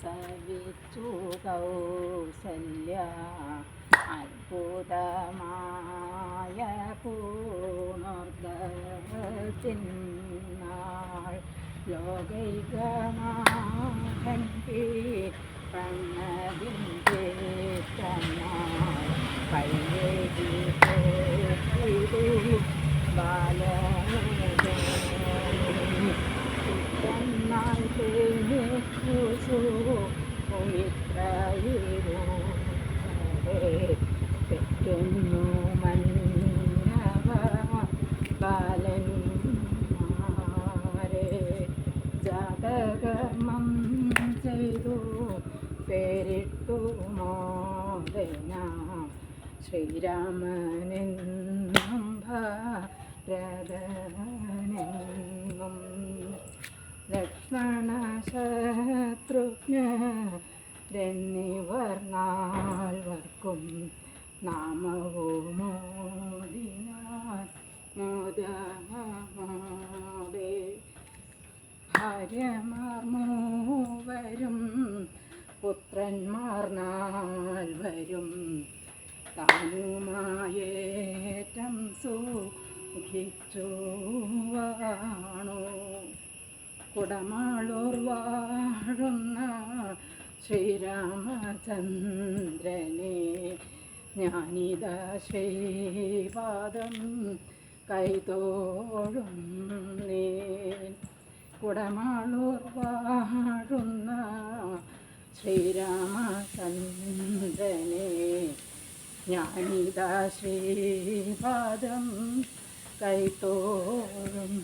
സവിച്ചു കൗസല്യ അത്ഭുതമായ പൂണർദ്ദത്തിന്നാൾ ലോകൈകനാഥൻ കണ്ണതിന്റെ പെറ്റുന്നു മന്നവ ബാലന്മാരെ ജാതകർമ്മം ചെയ്തു പേരിട്ടു മോദന ശ്രീരാമനെന്നും നാൽവർക്കും നാമവുമോദിനാൻ മോദമോദേ. ഭാര്യമാർ മൂവരും പുത്രന്മാർ നാൽവരും താനുമായേറ്റം സുഖിച്ചുവാണോ കുടമാളൂർ വാഴുന്ന ശ്രീരാമചന്ദ്രനെ ജ്ഞാനിത ശ്രീപാദം കൈതോഴും നീ കുടമാളൂർ വാഴുന്ന ശ്രീരാമചന്ദ്രനെ ജ്ഞാനിത ശ്രീപാദം കൈതോഴും